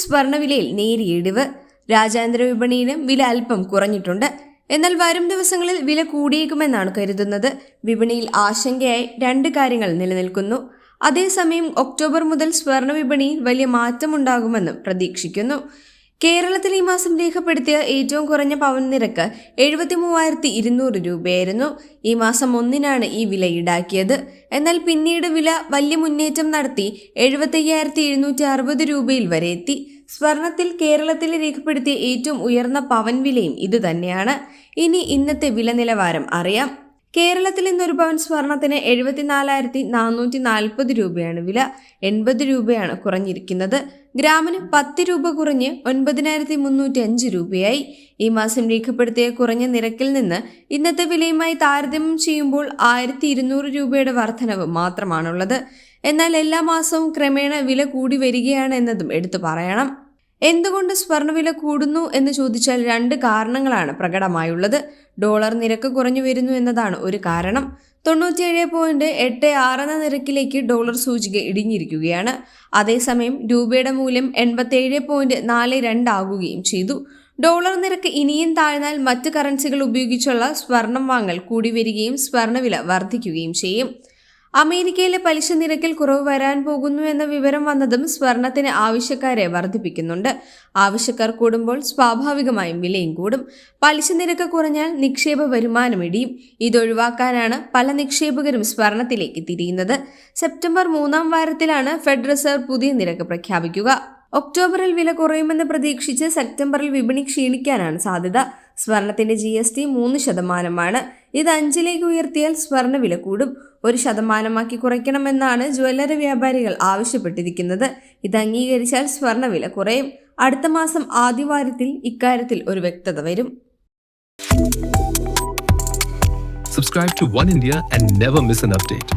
സ്വർണവിലയിൽ നേരിയ ഇടിവ്. രാജ്യാന്തര വിപണിയിലും വില അല്പം കുറഞ്ഞിട്ടുണ്ട്. എന്നാൽ വരും ദിവസങ്ങളിൽ വില കൂടിയേക്കുമെന്നാണ് കരുതുന്നത്. വിപണിയിൽ ആശങ്കയായി രണ്ട് കാര്യങ്ങൾ നിലനിൽക്കുന്നു. അതേസമയം ഒക്ടോബർ മുതൽ സ്വർണ വിപണിയിൽ വലിയ മാറ്റമുണ്ടാകുമെന്നും പ്രതീക്ഷിക്കുന്നു. കേരളത്തിൽ ഈ മാസം രേഖപ്പെടുത്തിയ ഏറ്റവും കുറഞ്ഞ പവൻ നിരക്ക് എഴുപത്തി മൂവായിരത്തി ഇരുന്നൂറ് രൂപയായിരുന്നു. ഈ മാസം ഒന്നിനാണ് ഈ വില ഈടാക്കിയത്. എന്നാൽ പിന്നീട് വില വലിയ മുന്നേറ്റം നടത്തി എഴുപത്തയ്യായിരത്തി എഴുന്നൂറ്റി അറുപത് രൂപയിൽ വരെ എത്തി. സ്വർണത്തിൽ കേരളത്തിൽ രേഖപ്പെടുത്തിയ ഏറ്റവും ഉയർന്ന പവൻ വിലയും ഇതുതന്നെയാണ്. ഇനി ഇന്നത്തെ വില നിലവാരം അറിയാം. കേരളത്തിൽ നിന്നൊരു പവൻ സ്വർണത്തിന് എഴുപത്തിനാലായിരത്തി നാനൂറ്റി നാൽപ്പത് രൂപയാണ് വില. എൺപത് രൂപയാണ് കുറഞ്ഞിരിക്കുന്നത്. ഗ്രാമിന് പത്ത് രൂപ കുറഞ്ഞ് ഒൻപതിനായിരത്തി മുന്നൂറ്റി അഞ്ച് രൂപയായി. ഈ മാസം രേഖപ്പെടുത്തിയ കുറഞ്ഞ നിരക്കിൽ നിന്ന് ഇന്നത്തെ വിലയുമായി താരതമ്യം ചെയ്യുമ്പോൾ ആയിരത്തി ഇരുന്നൂറ് രൂപയുടെ വർധനവ് മാത്രമാണുള്ളത്. എന്നാൽ എല്ലാ മാസവും ക്രമേണ വില കൂടി വരികയാണ് എന്നതും എടുത്തു പറയണം. എന്തുകൊണ്ട് സ്വർണവില കൂടുന്നു എന്ന് ചോദിച്ചാൽ രണ്ട് കാരണങ്ങളാണ് പ്രകടമായുള്ളത്. ഡോളർ നിരക്ക് കുറഞ്ഞു വരുന്നു എന്നതാണ് ഒരു കാരണം. തൊണ്ണൂറ്റിയേഴ് പോയിന്റ് എട്ട് ആറ് എന്ന നിരക്കിലേക്ക് ഡോളർ സൂചിക ഇടിഞ്ഞിരിക്കുകയാണ്. അതേസമയം രൂപയുടെ മൂല്യം എൺപത്തേഴ് പോയിന്റ് നാല് രണ്ടാകുകയും ചെയ്തു. ഡോളർ നിരക്ക് ഇനിയും താഴ്ന്നാൽ മറ്റ് കറൻസികൾ ഉപയോഗിച്ചുള്ള സ്വർണം വാങ്ങൽ കൂടി വരികയും സ്വർണവില വർദ്ധിക്കുകയും ചെയ്യും. അമേരിക്കയിലെ പലിശ നിരക്കിൽ കുറവ് വരാൻ പോകുന്നു എന്ന വിവരം വന്നതും സ്വർണത്തിന് ആവശ്യക്കാരെ വർദ്ധിപ്പിക്കുന്നുണ്ട്. ആവശ്യക്കാർ കൂടുമ്പോൾ സ്വാഭാവികമായും വിലയും കൂടും. പലിശ നിരക്ക് കുറഞ്ഞാൽ നിക്ഷേപ വരുമാനം ഇടിയും. ഇതൊഴിവാക്കാനാണ് പല നിക്ഷേപകരും സ്വർണത്തിലേക്ക് തിരിയുന്നത്. സെപ്റ്റംബർ മൂന്നാം വാരത്തിലാണ് ഫെഡ് റിസർവ് പുതിയ നിരക്ക് പ്രഖ്യാപിക്കുക. ഒക്ടോബറിൽ വില കുറയുമെന്ന് പ്രതീക്ഷിച്ച് സെപ്റ്റംബറിൽ വിപണി ക്ഷീണിക്കാനാണ് സാധ്യത. സ്വർണത്തിന്റെ ജി എസ് ടി മൂന്ന് ശതമാനമാണ്. ഇത് അഞ്ചിലേക്ക് ഉയർത്തിയാൽ സ്വർണ വില കൂടും. ഒരു ശതമാനമാക്കി കുറയ്ക്കണമെന്നാണ് ജ്വല്ലറി വ്യാപാരികൾ ആവശ്യപ്പെട്ടിരിക്കുന്നത്. ഇത് അംഗീകരിച്ചാൽ സ്വർണ വില കുറയും. അടുത്ത മാസം ആദ്യവാരത്തിൽ ഇക്കാര്യത്തിൽ ഒരു വ്യക്തത വരും. Subscribe to One India and never miss an update.